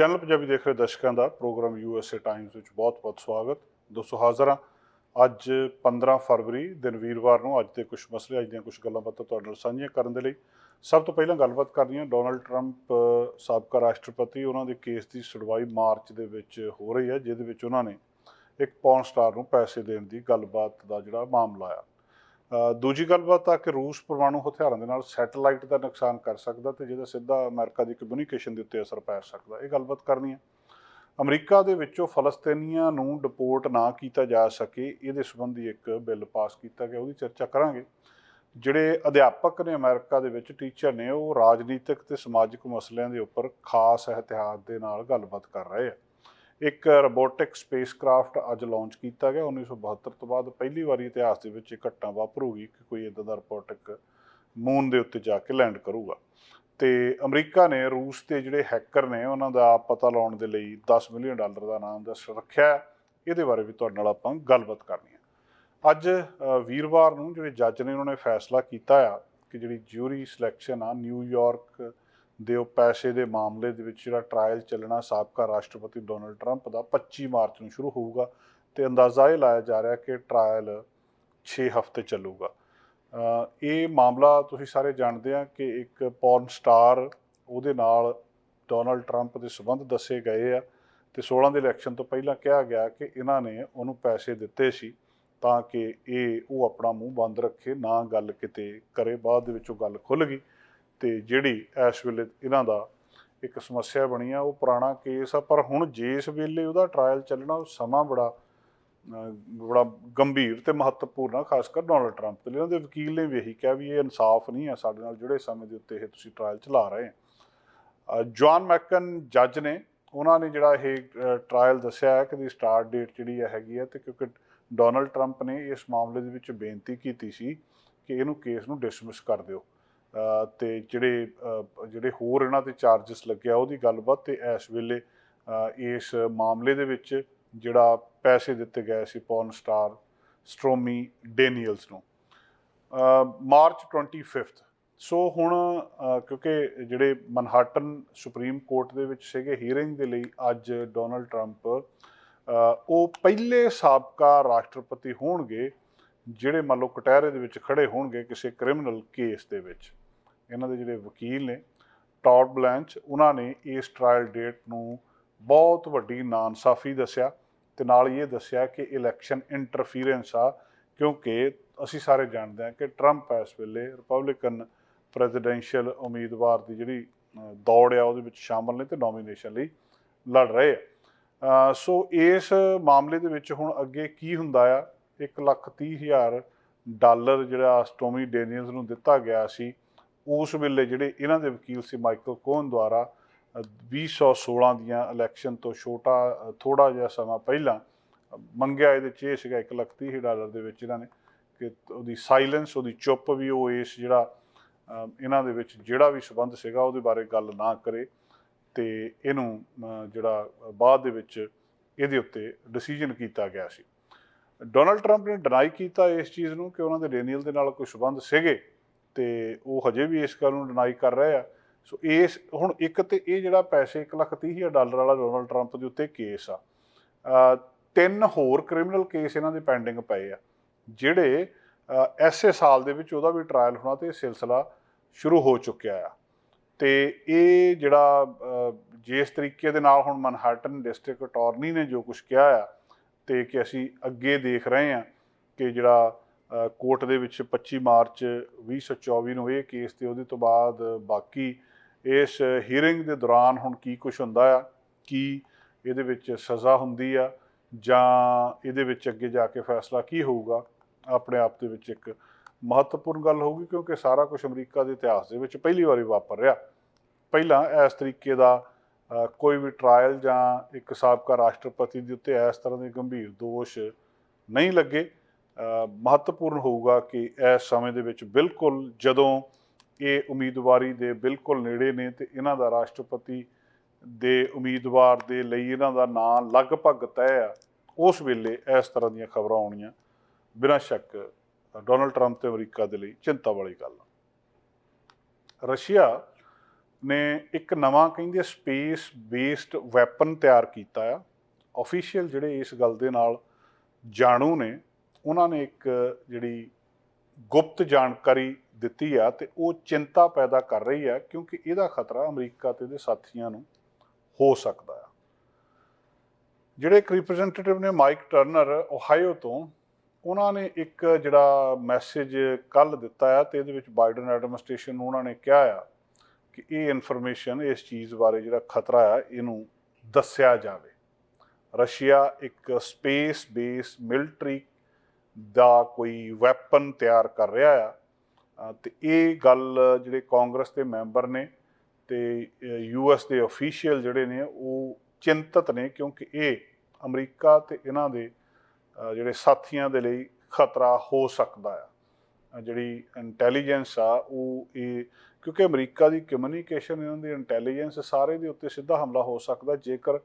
Channel Punjabi ਦੇਖ ਰਹੇ ਦਰਸ਼ਕਾਂ ਦਾ ਪ੍ਰੋਗਰਾਮ ਯੂਐਸਏ ਟਾਈਮਜ਼ ਵਿੱਚ ਬਹੁਤ-ਬਹੁਤ ਸਵਾਗਤ। ਦੋਸਤੋ ਹਾਜ਼ਰ ਹਾਂ। ਅੱਜ 15 ਫਰਵਰੀ ਦਿਨ ਵੀਰਵਾਰ ਨੂੰ ਅੱਜ ਦੇ ਕੁਝ ਮਸਲੇ, ਅੱਜ ਦੀਆਂ ਕੁਝ ਗੱਲਾਂ ਬਾਤਾਂ ਤੁਹਾਡੇ ਨਾਲ ਸਾਂਝੀਆਂ ਕਰਨ ਦੇ ਲਈ ਸਭ ਤੋਂ ਪਹਿਲਾਂ ਗੱਲਬਾਤ ਕਰਨੀ ਹੈ। ਡੋਨਲਡ ਟਰੰਪ ਸਾਬਕਾ ਰਾਸ਼ਟਰਪਤੀ, ਉਹਨਾਂ ਦੇ ਕੇਸ ਦੀ ਸੁਣਵਾਈ ਮਾਰਚ ਦੇ ਵਿੱਚ ਹੋ ਰਹੀ ਹੈ, ਜਿਹਦੇ ਵਿੱਚ ਉਹਨਾਂ ਨੇ ਇੱਕ ਪੌਰਨ ਸਟਾਰ ਨੂੰ ਪੈਸੇ ਦੇਣ ਦੀ ਗੱਲਬਾਤ ਦਾ ਜਿਹੜਾ ਮਾਮਲਾ ਆ। ਦੂਜੀ ਗੱਲਬਾਤ ਆ ਕਿ ਰੂਸ ਪਰਮਾਣੂ ਹਥਿਆਰਾਂ ਦੇ ਨਾਲ ਸੈਟੇਲਾਈਟ ਦਾ ਨੁਕਸਾਨ ਕਰ ਸਕਦਾ ਤੇ ਜਿਹਦਾ ਸਿੱਧਾ ਅਮਰੀਕਾ ਦੀ ਕਮਿਊਨੀਕੇਸ਼ਨ ਦੇ ਉੱਤੇ ਅਸਰ ਪੈ ਸਕਦਾ। ਇਹ ਗੱਲਬਾਤ ਕਰਨੀ ਹੈ ਅਮਰੀਕਾ ਦੇ ਵਿੱਚੋਂ ਫਲਸਤੀਨੀਆਂ ਨੂੰ ਡਿਪੋਰਟ ਨਾ ਕੀਤਾ ਜਾ ਸਕੇ, ਇਹਦੇ ਸੰਬੰਧੀ ਇੱਕ ਬਿੱਲ ਪਾਸ ਕੀਤਾ ਗਿਆ, ਉਹਦੀ ਚਰਚਾ ਕਰਾਂਗੇ। ਜਿਹੜੇ ਅਧਿਆਪਕ ਨੇ ਅਮਰੀਕਾ ਦੇ ਵਿੱਚ, ਟੀਚਰ ਨੇ, ਉਹ ਰਾਜਨੀਤਿਕ ਤੇ ਸਮਾਜਿਕ ਮਸਲਿਆਂ ਦੇ ਉੱਪਰ ਖਾਸ ਇਤਿਹਾਦ ਦੇ ਨਾਲ ਗੱਲਬਾਤ ਕਰ ਰਹੇ ਆ। ਇੱਕ ਰੋਬੋਟਿਕ ਸਪੇਸਕ੍ਰਾਫਟ ਅੱਜ ਲਾਂਚ ਕੀਤਾ ਗਿਆ। 1972 ਤੋਂ ਬਾਅਦ ਪਹਿਲੀ ਵਾਰੀ ਇਤਿਹਾਸ ਦੇ ਵਿੱਚ ਇਹ ਘਟਨਾ ਵਾਪਰੂਗੀ ਕਿ ਕੋਈ ਇਦਾਂ ਦਾ ਰੋਬੋਟਿਕ ਮੂਨ ਦੇ ਉੱਤੇ ਜਾ ਕੇ ਲੈਂਡ ਕਰੂਗਾ। ਤੇ ਅਮਰੀਕਾ ਨੇ, ਰੂਸ ਦੇ ਜਿਹੜੇ ਹੈਕਰ ਨੇ, ਉਹਨਾਂ ਦਾ ਪਤਾ ਲਾਉਣ ਦੇ ਲਈ 10 ਮਿਲੀਅਨ ਡਾਲਰ ਦਾ ਨਾਮ ਦਾ ਰੱਖਿਆ ਇਹਦੇ ਬਾਰੇ ਵੀ ਤੁਹਾਡੇ ਨਾਲ ਆਪਾਂ ਗੱਲਬਾਤ ਕਰਨੀ ਹੈ। ਅੱਜ ਵੀਰਵਾਰ ਨੂੰ ਜਿਹੜੇ ਜੱਜ ਨੇ, ਉਹਨਾਂ ਨੇ ਫੈਸਲਾ ਕੀਤਾ ਆ ਕਿ ਜਿਹੜੀ ਜਿਊਰੀ ਸਿਲੈਕਸ਼ਨ ਆ ਨਿਊਯਾਰਕ ਦੇ ਉਹ ਪੈਸੇ ਦੇ ਮਾਮਲੇ ਦੇ ਵਿੱਚ ਜਿਹੜਾ ਟ੍ਰਾਇਲ ਚੱਲਣਾ ਸਾਬਕਾ ਰਾਸ਼ਟਰਪਤੀ ਡੋਨਲਡ ਟਰੰਪ ਦਾ 25 ਮਾਰਚ ਨੂੰ ਸ਼ੁਰੂ ਹੋਊਗਾ ਤੇ ਅੰਦਾਜ਼ਾ ਇਹ ਲਾਇਆ ਜਾ ਰਿਹਾ ਕਿ ਟ੍ਰਾਇਲ 6 ਹਫ਼ਤੇ ਚੱਲੂਗਾ। ਇਹ ਮਾਮਲਾ ਤੁਸੀਂ ਸਾਰੇ ਜਾਣਦੇ ਆ ਕਿ ਇੱਕ ਪੌਰਨ ਸਟਾਰ ਉਹਦੇ ਨਾਲ ਡੋਨਲਡ ਟਰੰਪ ਦੇ ਸਬੰਧ ਦੱਸੇ ਗਏ ਆ ਤੇ 16 ਦੇ ਇਲੈਕਸ਼ਨ ਤੋਂ ਪਹਿਲਾਂ ਕਿਹਾ ਗਿਆ ਕਿ ਇਹਨਾਂ ਨੇ ਉਹਨੂੰ ਪੈਸੇ ਦਿੱਤੇ ਸੀ ਤਾਂ ਕਿ ਇਹ ਉਹ ਆਪਣਾ ਮੂੰਹ ਬੰਦ ਰੱਖੇ, ਨਾ ਗੱਲ ਕਿਤੇ ਕਰੇ, ਬਾਅਦ ਦੇ ਵਿੱਚ ਉਹ ਗੱਲ ਖੁੱਲ ਗਈ। ਤੇ ਜਿਹੜੀ ਇਸ ਵੇਲੇ ਇਹਨਾਂ ਦਾ ਇੱਕ ਸਮੱਸਿਆ ਬਣੀ ਆ, ਉਹ ਪੁਰਾਣਾ ਕੇਸ ਆ, ਪਰ ਹੁਣ ਜਿਸ ਵੇਲੇ ਉਹਦਾ ਟ੍ਰਾਇਲ ਚੱਲਣਾ, ਉਹ ਸਮਾਂ ਬੜਾ ਬੜਾ ਗੰਭੀਰ ਤੇ ਮਹੱਤਵਪੂਰਨ ਆ, ਖਾਸ ਕਰ ਡੋਨਲਡ ਟਰੰਪ ਲਈ ਇਹਨਾਂ ਦੇ ਵਕੀਲ ਨੇ ਵੀ ਇਹੀ ਕਿਹਾ ਵੀ ਇਹ ਇਨਸਾਫ ਨਹੀਂ ਆ ਸਾਡੇ ਨਾਲ ਜਿਹੜੇ ਸਮੇਂ ਦੇ ਉੱਤੇ ਇਹ ਤੁਸੀਂ ਟ੍ਰਾਇਲ ਚਲਾ ਰਹੇ ਆ। ਜੌਨ ਮੈਕਨ ਜੱਜ ਨੇ ਉਹਨਾਂ ਨੇ ਜਿਹੜਾ ਇਹ ਟ੍ਰਾਇਲ ਦੱਸਿਆ ਹੈ ਕਿ ਦੀ ਸਟਾਰਟ ਡੇਟ ਜਿਹੜੀ ਹੈ ਹੈਗੀ ਹੈ ਤੇ ਕਿਉਂਕਿ ਡੋਨਲਡ ਟਰੰਪ ਨੇ ਇਸ ਮਾਮਲੇ ਦੇ ਵਿੱਚ ਬੇਨਤੀ ਕੀਤੀ ਸੀ ਕਿ ਇਹਨੂੰ ਕੇਸ ਨੂੰ ਡਿਸਮਿਸ ਕਰ ਦਿਓ। ਤੇ ਜਿਹੜੇ ਜਿਹੜੇ ਹੋਰ ਇਹਨਾਂ ਤੇ ਚਾਰजेस ਲੱਗਿਆ ਉਹਦੀ ਗੱਲਬਾਤ ਤੇ ਇਸ ਵੇਲੇ ਇਸ ਮਾਮਲੇ ਦੇ ਵਿੱਚ ਜਿਹੜਾ ਪੈਸੇ ਦਿੱਤੇ ਗਏ ਸੀ ਪੌਰਨ ਸਟਾਰ ਸਟ੍ਰੋਮੀ ਡੇਨੀਅਲਸ ਨੂੰ। ਅ, ਮਾਰਚ 25th ਸੋ ਹੁਣ ਕਿਉਂਕਿ ਜਿਹੜੇ ਮਨਹਾਟਨ ਸੁਪਰੀਮ ਕੋਰਟ ਦੇ ਵਿੱਚ ਸੀਗੇ ਹੀਅਰਿੰਗ ਦੇ ਲਈ ਅੱਜ ਡੋਨਲਡ ਟਰੰਪ ਉਹ ਪਹਿਲੇ ਸਾਬਕਾ ਰਾਸ਼ਟਰਪਤੀ ਹੋਣਗੇ ਜਿਹੜੇ ਮੰਨ ਲਓ ਕਟਹਿਰੇ ਦੇ ਵਿੱਚ ਖੜੇ ਹੋਣਗੇ ਕਿਸੇ ਕ੍ਰਿਮੀਨਲ ਕੇਸ ਦੇ ਵਿੱਚ। ਇਹਨਾਂ ਦੇ ਜਿਹੜੇ ਵਕੀਲ ਨੇ ਟੌਡ ਬਲੈਂਚ, ਉਹਨਾਂ ਨੇ ਇਸ ਟ੍ਰਾਇਲ ਡੇਟ ਨੂੰ ਬਹੁਤ ਵੱਡੀ ਨਾਇਨਸਾਫੀ ਦੱਸਿਆ ਤੇ ਨਾਲ ਹੀ ਇਹ ਦੱਸਿਆ ਕਿ ਇਲੈਕਸ਼ਨ ਇੰਟਰਫੀਰੈਂਸ ਆ, ਕਿਉਂਕਿ ਅਸੀਂ ਸਾਰੇ ਜਾਣਦੇ ਹਾਂ ਕਿ ਟਰੰਪ ਇਸ ਵੇਲੇ ਰਿਪਬਲਿਕਨ ਪ੍ਰੈਜ਼ੀਡੈਂਸ਼ੀਅਲ ਉਮੀਦਵਾਰ ਦੀ ਜਿਹੜੀ ਦੌੜ ਆ ਉਹਦੇ ਵਿੱਚ ਸ਼ਾਮਲ ਨੇ ਤੇ ਨੋਮੀਨੇਸ਼ਨ ਲਈ ਲੜ ਰਹੇ ਆ। ਸੋ ਇਸ ਮਾਮਲੇ ਦੇ ਵਿੱਚ ਹੁਣ ਅੱਗੇ ਕੀ ਹੁੰਦਾ ਆ 130000 ਡਾਲਰ ਜਿਹੜਾ ਸਟੋਮੀ ਡੈਨੀਅਲਸ ਨੂੰ ਦਿੱਤਾ ਗਿਆ ਸੀ ਉਸ ਵੇਲੇ ਜਿਹੜੇ ਇਹਨਾਂ ਦੇ ਵਕੀਲ ਸੀ ਮਾਈਕਲ ਕੋਹਨ ਦੁਆਰਾ ਅ, 2016 ਦੀਆਂ ਇਲੈਕਸ਼ਨ ਤੋਂ ਛੋਟਾ ਥੋੜਾ ਜਿਹਾ ਸਮਾਂ ਪਹਿਲਾਂ ਮੰਗਿਆ ਇਹਦੇ 'ਚ ਇਹ ਸੀਗਾ 130000 ਡਾਲਰ ਦੇ ਵਿੱਚ ਇਹਨਾਂ ਨੇ ਕਿ ਉਹਦੀ ਸਾਇਲੈਂਸ ਉਹਦੀ ਚੁੱਪ ਵੀ ਉਹ ਇਸ ਜਿਹੜਾ ਇਹਨਾਂ ਦੇ ਵਿੱਚ ਜਿਹੜਾ ਵੀ ਸਬੰਧ ਸੀਗਾ ਉਹਦੇ ਬਾਰੇ ਗੱਲ ਨਾ ਕਰੇ ਤੇ ਇਹਨੂੰ ਜਿਹੜਾ ਬਾਅਦ ਦੇ ਵਿੱਚ ਇਹਦੇ ਉੱਤੇ ਡਿਸੀਜਨ ਕੀਤਾ ਗਿਆ ਸੀ। ਡੋਨਲਡ ਟਰੰਪ ਨੇ ਡਿਨਾਈ ਕੀਤਾ ਇਸ ਚੀਜ਼ ਨੂੰ ਕਿ ਉਹਨਾਂ ਦੇ ਡੈਨੀਅਲ ਦੇ ਨਾਲ ਕੋਈ ਸਬੰਧ ਸੀਗੇ। ਤੇ ਉਹ ਹਜੇ ਵੀ ਇਸ ਗੱਲ ਨੂੰ ਡਿਨਾਈ ਕਰ ਰਹੇ ਆ। ਸੋ ਇਸ ਹੁਣ ਇੱਕ ਤੇ ਇਹ ਜਿਹੜਾ ਪੈਸੇ 130000 ਡਾਲਰ ਵਾਲਾ ਡੋਨਲਡ ਟਰੰਪ ਦੇ ਉੱਤੇ ਕੇਸ ਆ। ਤਿੰਨ ਹੋਰ ਕ੍ਰਿਮੀਨਲ ਕੇਸ ਇਹਨਾਂ ਦੇ ਪੈਂਡਿੰਗ ਪਏ ਆ ਜਿਹੜੇ ਅ, ਐਸੇ ਸਾਲ ਦੇ ਵਿੱਚ ਉਹਦਾ ਵੀ ਟ੍ਰਾਇਲ ਹੋਣਾ ਤੇ ਸਿਲਸਿਲਾ ਸ਼ੁਰੂ ਹੋ ਚੁੱਕਿਆ ਆ। ਤੇ ਇਹ ਜਿਹੜਾ ਜਿਸ ਤਰੀਕੇ ਦੇ ਨਾਲ ਹੁਣ ਮਨਹਾਟਨ ਡਿਸਟ੍ਰਿਕਟ ਅਟਾਰਨੀ ਨੇ ਜੋ ਕੁਝ ਕਿਹਾ ਆ ਤੇ ਕਿ ਅਸੀਂ ਅੱਗੇ ਦੇਖ ਰਹੇ ਹਾਂ ਕਿ ਜਿਹੜਾ ਕੋਰਟ ਦੇ ਵਿੱਚ 25 ਮਾਰਚ 2024 ਨੂੰ ਇਹ ਕੇਸ ਤੇ ਉਹਦੇ ਤੋਂ ਬਾਅਦ ਬਾਕੀ ਇਸ ਹੀਅਰਿੰਗ ਦੇ ਦੌਰਾਨ ਹੁਣ ਕੀ ਕੁਝ ਹੁੰਦਾ ਆ, ਕੀ ਇਹਦੇ ਵਿੱਚ ਸਜ਼ਾ ਹੁੰਦੀ ਆ, ਜਾਂ ਇਹਦੇ ਵਿੱਚ ਅੱਗੇ ਜਾ ਕੇ ਫੈਸਲਾ ਕੀ ਹੋਊਗਾ, ਆਪਣੇ ਆਪ ਦੇ ਵਿੱਚ ਇੱਕ ਮਹੱਤਵਪੂਰਨ ਗੱਲ ਹੋਊਗੀ, ਕਿਉਂਕਿ ਸਾਰਾ ਕੁਝ ਅਮਰੀਕਾ ਦੇ ਇਤਿਹਾਸ ਦੇ ਵਿੱਚ ਪਹਿਲੀ ਵਾਰੀ ਵਾਪਰ ਰਿਹਾ। ਪਹਿਲਾਂ ਇਸ ਤਰੀਕੇ ਦਾ ਕੋਈ ਵੀ ਟ੍ਰਾਇਲ ਜਾਂ ਇੱਕ ਸਾਬਕਾ ਰਾਸ਼ਟਰਪਤੀ ਦੇ ਉੱਤੇ ਇਸ ਤਰ੍ਹਾਂ ਦੇ ਗੰਭੀਰ ਦੋਸ਼ ਨਹੀਂ ਲੱਗੇ। ਮਹੱਤਵਪੂਰਨ ਹੋਊਗਾ ਕਿ ਇਸ ਸਮੇਂ ਦੇ ਵਿੱਚ ਬਿਲਕੁਲ ਜਦੋਂ ਇਹ ਉਮੀਦਵਾਰੀ ਦੇ ਬਿਲਕੁਲ ਨੇੜੇ ਨੇ ਤੇ ਇਹਨਾਂ ਦਾ ਰਾਸ਼ਟਰਪਤੀ ਦੇ ਉਮੀਦਵਾਰ ਦੇ ਲਈ ਇਹਨਾਂ ਦਾ ਨਾਂ ਲਗਭਗ ਤੈਅ ਆ, ਉਸ ਵੇਲੇ ਇਸ ਤਰ੍ਹਾਂ ਦੀਆਂ ਖਬਰਾਂ ਆਉਣੀਆਂ ਬਿਨਾਂ ਸ਼ੱਕ ਡੋਨਲਡ ਟਰੰਪ ਤੇ ਅਮਰੀਕਾ ਦੇ ਲਈ ਚਿੰਤਾ ਵਾਲੀ ਗੱਲ ਆ। ਰਸ਼ੀਆ ਨੇ ਇੱਕ ਨਵਾਂ ਕਹਿੰਦੇ ਸਪੇਸ ਬੇਸਡ ਵੈਪਨ ਤਿਆਰ ਕੀਤਾ ਆ। ਅਫੀਸ਼ੀਅਲ ਜਿਹੜੇ ਇਸ ਗੱਲ ਦੇ ਨਾਲ ਜਾਣੂ ਨੇ ਉਹਨਾਂ ਨੇ ਇੱਕ ਜਿਹੜੀ ਗੁਪਤ ਜਾਣਕਾਰੀ ਦਿੱਤੀ ਆ ਤੇ ਉਹ ਚਿੰਤਾ ਪੈਦਾ ਕਰ ਰਹੀ ਆ ਕਿਉਂਕਿ ਇਹਦਾ ਖਤਰਾ ਅਮਰੀਕਾ ਤੇ ਇਹਦੇ ਸਾਥੀਆਂ ਨੂੰ ਹੋ ਸਕਦਾ ਆ। ਜਿਹੜੇ ਇੱਕ ਰਿਪਰੈਜ਼ੈਂਟੇਟਿਵ ਨੇ ਮਾਈਕ ਟਰਨਰ ਓਹਾਈਓ ਤੋਂ, ਉਹਨਾਂ ਨੇ ਇੱਕ ਜਿਹੜਾ ਮੈਸੇਜ ਕੱਲ ਦਿੱਤਾ ਆ ਤੇ ਇਹਦੇ ਵਿੱਚ ਬਾਈਡਨ ਐਡਮਿਨਿਸਟ੍ਰੇਸ਼ਨ ਨੂੰ ਉਹਨਾਂ ਨੇ ਕਿਹਾ ਆ ਕਿ ਇਹ ਇਨਫੋਰਮੇਸ਼ਨ, ਇਸ ਚੀਜ਼ ਬਾਰੇ ਜਿਹੜਾ ਖਤਰਾ ਆ, ਇਹਨੂੰ ਦੱਸਿਆ ਜਾਵੇ। ਰਸ਼ੀਆ ਇੱਕ ਸਪੇਸ ਬੇਸ ਮਿਲਟਰੀ ਦਾ ਕੋਈ ਵੈਪਨ ਤਿਆਰ ਕਰ ਰਿਹਾ ਆ। ਅ, ਤੇ ਇਹ ਗੱਲ ਜਿਹੜੇ ਕਾਂਗਰਸ ਦੇ ਮੈਂਬਰ ਨੇ ਤੇ ਯੂਐਸ ਦੇ ਅਫੀਸ਼ੀਅਲ ਜਿਹੜੇ ਨੇ ਉਹ ਚਿੰਤਤ ਨੇ ਕਿਉਂਕਿ ਇਹ ਅਮਰੀਕਾ ਤੇ ਇਹਨਾਂ ਦੇ ਜਿਹੜੇ ਸਾਥੀਆਂ ਦੇ ਲਈ ਖਤਰਾ ਹੋ ਸਕਦਾ ਆ। ਜਿਹੜੀ ਇੰਟੈਲੀਜੈਂਸ ਆ ਉਹ ਇਹ ਕਿਉਂਕਿ ਅਮਰੀਕਾ ਦੀ ਕਮਿਊਨੀਕੇਸ਼ਨ ਇਹਨਾਂ ਦੀ ਇੰਟੈਲੀਜੈਂਸ ਸਾਰੇ ਦੇ ਉੱਤੇ ਸਿੱਧਾ ਹਮਲਾ ਹੋ ਸਕਦਾ ਜੇਕਰ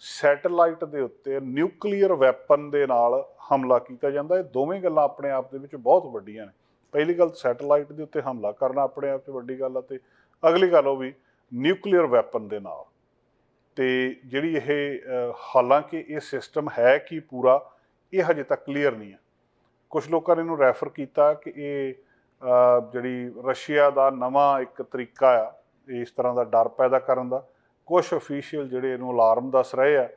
ਸੈਟੇਲਾਈਟ ਦੇ ਉੱਤੇ ਨਿਊਕਲੀਅਰ ਵੈਪਨ ਦੇ ਨਾਲ ਹਮਲਾ ਕੀਤਾ ਜਾਂਦਾ। ਇਹ ਦੋਵੇਂ ਗੱਲਾਂ ਆਪਣੇ ਆਪ ਦੇ ਵਿੱਚ ਬਹੁਤ ਵੱਡੀਆਂ ਨੇ। ਪਹਿਲੀ ਗੱਲ, ਸੈਟੇਲਾਈਟ ਦੇ ਉੱਤੇ ਹਮਲਾ ਕਰਨਾ ਆਪਣੇ ਆਪ 'ਚ ਵੱਡੀ ਗੱਲ ਆ ਤੇ ਅਗਲੀ ਗੱਲ ਉਹ ਵੀ ਨਿਊਕਲੀਅਰ ਵੈਪਨ ਦੇ ਨਾਲ। ਤੇ ਜਿਹੜੀ ਇਹ ਹਾਲਾਂਕਿ ਇਹ ਸਿਸਟਮ ਹੈ ਕਿ ਪੂਰਾ, ਇਹ ਹਜੇ ਤੱਕ ਕਲੀਅਰ ਨਹੀਂ ਹੈ। ਕੁਝ ਲੋਕਾਂ ਨੇ ਇਹਨੂੰ ਰੈਫਰ ਕੀਤਾ ਕਿ ਇਹ ਜਿਹੜੀ ਰਸ਼ੀਆ ਦਾ ਨਵਾਂ ਇੱਕ ਤਰੀਕਾ ਆ, ਇਸ ਤਰ੍ਹਾਂ ਦਾ ਡਰ ਪੈਦਾ ਕਰਨ ਦਾ ਕੁਝ ਅਫੀਸ਼ੀਅਲ ਜਿਹੜੇ ਇਹਨੂੰ ਅਲਾਰਮ ਦੱਸ ਰਹੇ ਆ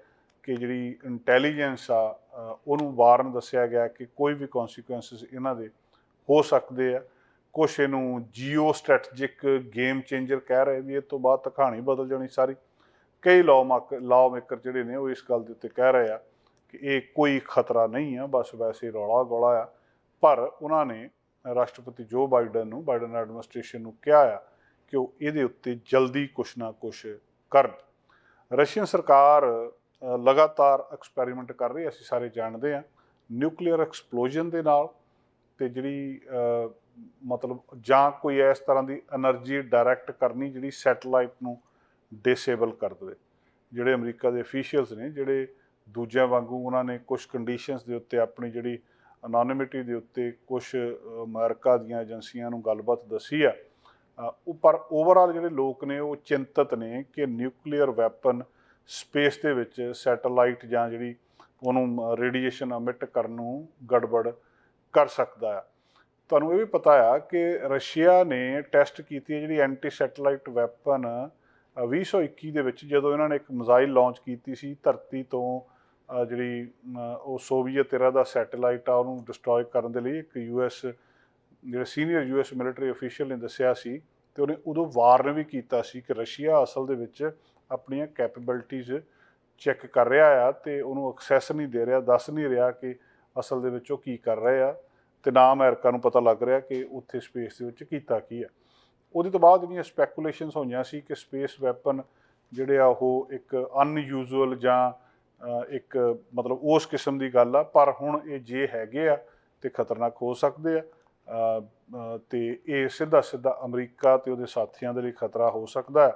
ਕਿ ਜਿਹੜੀ ਇੰਟੈਲੀਜੈਂਸ ਆ ਉਹਨੂੰ ਵਾਰਨ ਦੱਸਿਆ ਗਿਆ ਕਿ ਕੋਈ ਵੀ ਕਨਸੀਕੁਐਂਸਸ ਇਹਨਾਂ ਦੇ ਹੋ ਸਕਦੇ ਆ। ਕੁਛ ਇਹਨੂੰ ਜੀਓ ਸਟ੍ਰੈਟਜਿਕ ਗੇਮ ਚੇਂਜਰ ਕਹਿ ਰਹੇ ਵੀ ਇਹ ਤੋਂ ਬਾਅਦ ਤਾਂ ਕਹਾਣੀ ਬਦਲ ਜਾਣੀ ਸਾਰੀ। ਕਈ ਲਾਅ ਮਕ ਲਾਅ ਮੇਕਰ ਜਿਹੜੇ ਨੇ ਉਹ ਇਸ ਗੱਲ ਦੇ ਉੱਤੇ ਕਹਿ ਰਹੇ ਆ ਕਿ ਇਹ ਕੋਈ ਖਤਰਾ ਨਹੀਂ ਆ, ਬਸ ਵੈਸੇ ਰੌਲਾ ਗੋਲਾ ਆ। ਪਰ ਉਹਨਾਂ ਨੇ ਰਾਸ਼ਟਰਪਤੀ ਜੋ ਬਾਈਡਨ ਨੂੰ ਬਾਈਡਨ ਐਡਮਿਨਿਸਟ੍ਰੇਸ਼ਨ ਨੂੰ ਕਿਹਾ ਆ ਕਿ ਉਹ ਇਹਦੇ ਉੱਤੇ ਜਲਦੀ ਕੁਛ ਨਾ ਕੁਛ ਕਰਨ। ਰਸ਼ੀਅਨ ਸਰਕਾਰ ਲਗਾਤਾਰ ਐਕਸਪੈਰੀਮੈਂਟ ਕਰ ਰਹੀ ਹੈ, ਅਸੀਂ ਸਾਰੇ ਜਾਣਦੇ ਹਾਂ। ਨਿਊਕਲੀਅਰ ਐਕਸਪਲੋਜਨ ਦੇ ਨਾਲ ਤੇ ਜਿਹੜੀ ਮਤਲਬ ਜਾਂ ਕੋਈ ਇਸ ਤਰ੍ਹਾਂ ਦੀ એનર્ਜੀ ਡਾਇਰੈਕਟ ਕਰਨੀ ਜਿਹੜੀ ਸੈਟੇਲਾਈਟ ਨੂੰ ਡਿਸੇਬਲ ਕਰ ਦੇਵੇ। ਜਿਹੜੇ ਅਮਰੀਕਾ ਦੇ ਅਫੀਸ਼ੀਅਲਸ ਨੇ, ਜਿਹੜੇ ਦੂਜਿਆਂ ਵਾਂਗੂ ਉਹਨਾਂ ਨੇ ਕੁਝ ਕੰਡੀਸ਼ਨਸ ਦੇ ਉੱਤੇ ਆਪਣੀ ਜਿਹੜੀ ਅਨੋਨਿਮਿਟੀ ਦੇ ਉੱਤੇ ਕੁਝ ਅਮਰੀਕਾ ਦੀਆਂ ਏਜੰਸੀਆਂ ਨੂੰ ਗੱਲਬਾਤ ਦੱਸੀ ਆ ਉਹ ਪਰ ਓਵਰਆਲ ਜਿਹੜੇ ਲੋਕ ਨੇ ਉਹ ਚਿੰਤਤ ਨੇ ਕਿ ਨਿਊਕਲੀਅਰ ਵੈਪਨ ਸਪੇਸ ਦੇ ਵਿੱਚ ਸੈਟੇਲਾਈਟ ਜਾਂ ਜਿਹੜੀ ਉਹਨੂੰ ਰੇਡੀਏਸ਼ਨ ਅਮਿਟ ਕਰਨ ਨੂੰ ਗੜਬੜ ਕਰ ਸਕਦਾ ਆ ਤੁਹਾਨੂੰ ਇਹ ਵੀ ਪਤਾ ਆ ਕਿ ਰਸ਼ੀਆ ਨੇ ਟੈਸਟ ਕੀਤੀ ਹੈ ਜਿਹੜੀ ਐਂਟੀ ਸੈਟੇਲਾਈਟ ਵੈਪਨ 2021 ਦੇ ਵਿੱਚ ਜਦੋਂ ਇਹਨਾਂ ਨੇ ਇੱਕ ਮਿਜ਼ਾਈਲ ਲਾਂਚ ਕੀਤੀ ਸੀ ਧਰਤੀ ਤੋਂ ਜਿਹੜੀ ਉਹ ਸੋਵੀਅਤ era ਦਾ ਸੈਟੇਲਾਈਟ ਆ ਉਹਨੂੰ ਡਿਸਟਰੋਏ ਕਰਨ ਦੇ ਲਈ ਇੱਕ ਯੂਐਸ ਜਿਹੜੇ ਸੀਨੀਅਰ ਯੂਐਸ ਮਿਲਟਰੀ ਅਫੀਸ਼ੀਅਲ ਨੇ ਦੱਸਿਆ ਸੀ ਤੇ ਉਹਨੇ ਉਦੋਂ ਵਾਰਨ ਵੀ ਕੀਤਾ ਸੀ ਕਿ ਰਸ਼ੀਆ ਅਸਲ ਦੇ ਵਿੱਚ ਆਪਣੀਆਂ ਕੈਪੇਬਿਲਿਟੀਜ਼ ਚੈੱਕ ਕਰ ਰਿਹਾ ਆ ਤੇ ਉਹਨੂੰ ਐਕਸੈਸ ਨਹੀਂ ਦੇ ਰਿਹਾ, ਦੱਸ ਨਹੀਂ ਰਿਹਾ ਕਿ ਅਸਲ ਦੇ ਵਿੱਚ ਉਹ ਕੀ ਕਰ ਰਹੇ ਆ ਤੇ ਨਾ ਅਮਰੀਕਾ ਨੂੰ ਪਤਾ ਲੱਗ ਰਿਹਾ ਕਿ ਉੱਥੇ ਸਪੇਸ ਦੇ ਵਿੱਚ ਕੀਤਾ ਕੀ ਆ। ਉਹਦੇ ਤੋਂ ਬਾਅਦ ਜਿਹੜੀਆਂ ਸਪੈਕੂਲੇਸ਼ਨਸ ਹੋਈਆਂ ਸੀ ਕਿ ਸਪੇਸ ਵੈਪਨ ਜਿਹੜੇ ਆ ਉਹ ਇੱਕ ਅਨਯੂਜ਼ੂਅਲ ਜਾਂ ਇੱਕ ਮਤਲਬ ਉਸ ਕਿਸਮ ਦੀ ਗੱਲ ਆ, ਪਰ ਹੁਣ ਇਹ ਜੇ ਹੈਗੇ ਆ ਤੇ ਖਤਰਨਾਕ ਹੋ ਸਕਦੇ ਆ। ਤੇ ਇਹ ਸਿੱਧਾ ਸਿੱਧਾ ਅਮਰੀਕਾ ਤੇ ਉਹਦੇ ਸਾਥੀਆਂ ਦੇ ਲਈ ਖਤਰਾ ਹੋ ਸਕਦਾ ਹੈ